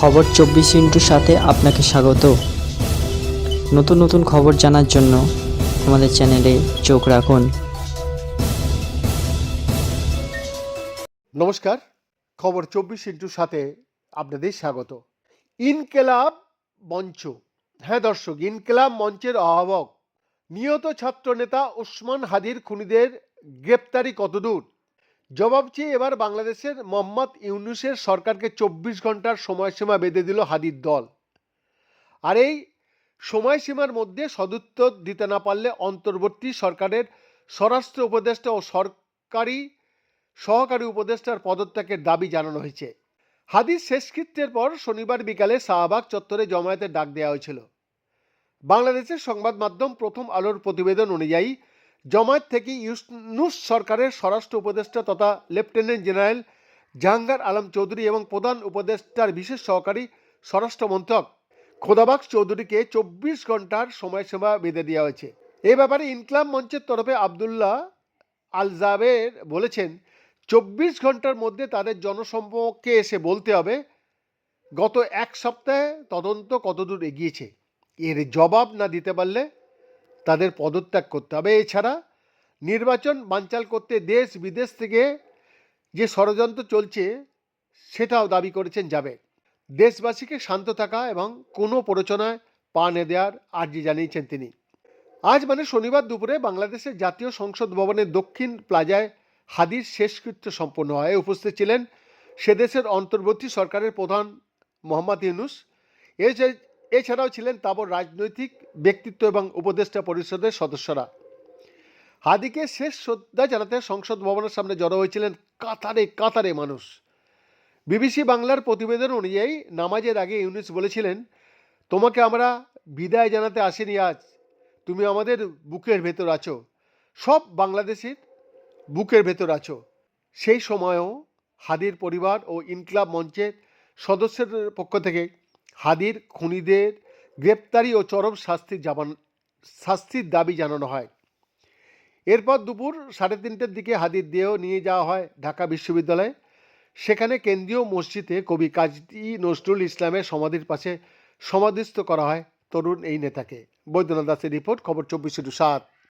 খবর চব্বিশ ইন্টুর সাথে আপনাকে স্বাগত। নতুন নতুন খবর জানার জন্য আমাদের চ্যানেলে চোখ রাখুন। নমস্কার, খবর চব্বিশ ইন্টুর সাথে আপনাদের স্বাগত। ইনকেলাব মঞ্চ। হ্যাঁ দর্শক, ইনকেলাব মঞ্চের আহ্বায়ক নিহত ছাত্রনেতা ওসমান হাদির খুনিদের গ্রেপ্তারি কতদূর? জবাব চেয়ে এবার বাংলাদেশের মোহাম্মদ ইউনুসের সরকারকে চব্বিশ ঘণ্টার সময়সীমা বেঁধে দিল হাদির দল। আর এই সময়সীমার মধ্যে সদুত্তর দিতে না পারলে অন্তর্বর্তী সরকারের স্বরাষ্ট্র উপদেষ্টা ও সরকারি সহকারী উপদেষ্টার পদত্যাগের দাবি জানানো হয়েছে। হাদিস শেষকৃত্যের পর শনিবার বিকালে শাহবাগ চত্বরে জমায়েতের ডাক দেওয়া হয়েছিল। বাংলাদেশের সংবাদ মাধ্যম প্রথম আলোর প্রতিবেদন অনুযায়ী জমায়েত থেকে ইউনুস সরকারের স্বরাষ্ট্র উপদেষ্টা তথা লেফটেন্যান্ট জেনারেল জাহাঙ্গার আলম চৌধুরী এবং প্রধান উপদেষ্টার বিশেষ সহকারী স্বরাষ্ট্র মন্ত্রক খোদাবাক্স চৌধুরীকে চব্বিশ ঘণ্টার সময়সীমা বেঁধে দেওয়া হয়েছে। এ ব্যাপারে ইনকলাম মঞ্চের তরফে আবদুল্লাহ আলজাবের বলেছেন, চব্বিশ ঘণ্টার মধ্যে তাদের জনসম্পর্কে এসে বলতে হবে, গত এক সপ্তাহে তদন্ত কতদূর এগিয়েছে? এর জবাব না দিতে পারলে তাদের পদত্যাগ করতে হবে। এছাড়া নির্বাচন বানচাল করতে দেশ বিদেশ থেকে যে ষড়যন্ত্র চলছে, সেটাও দাবি করেছেন যাবে দেশবাসীকে শান্ত থাকা এবং কোনো প্ররোচনায় পা না দেওয়ার আর্জি জানিয়েছেন তিনি। আজ মানে শনিবার দুপুরে বাংলাদেশের জাতীয় সংসদ ভবনের দক্ষিণ প্লাজায় হাদির শেষকৃত্য সম্পন্ন হয়। উপস্থিত ছিলেন সে দেশের অন্তর্বর্তী সরকারের প্রধান মোহাম্মদ ইউনুস। এছাড়াও ছিলেন তাবর রাজনৈতিক ব্যক্তিত্ব এবং উপদেষ্টা পরিষদের সদস্যরা। হাদিকে শেষ শ্রদ্ধা জানাতে সংসদ ভবনের সামনে জড়ো হয়েছিলেন কাতারে কাতারে মানুষ। বিবিসি বাংলার প্রতিবেদন অনুযায়ী নামাজের আগে ইউনুস বলেছিলেন, তোমাকে আমরা বিদায় জানাতে আসিনি আজ। তুমি আমাদের বুকের ভেতর আছো। সব বাংলাদেশের বুকের ভেতর আছো। সেই সময়ও হাদির পরিবার ও ইনকলাব মঞ্চের সদস্যের পক্ষ থেকে হাদির খুনিদের গ্রেপ্তারি ও চরম শাস্তির জাবান শাস্তির দাবি জানানো হয়। এরপর দুপুর সাড়ে তিনটের দিকে হাদির দেহ নিয়ে যাওয়া হয় ঢাকা বিশ্ববিদ্যালয়ে। সেখানে কেন্দ্রীয় মসজিদে কবি কাজী নজরুল ইসলামের সমাধির পাশে সমাধিস্থ করা হয়। তরুণ এই নেতাকে। বৈদ্যনাথ দাসের রিপোর্ট, খবর চব্বিশে সাত।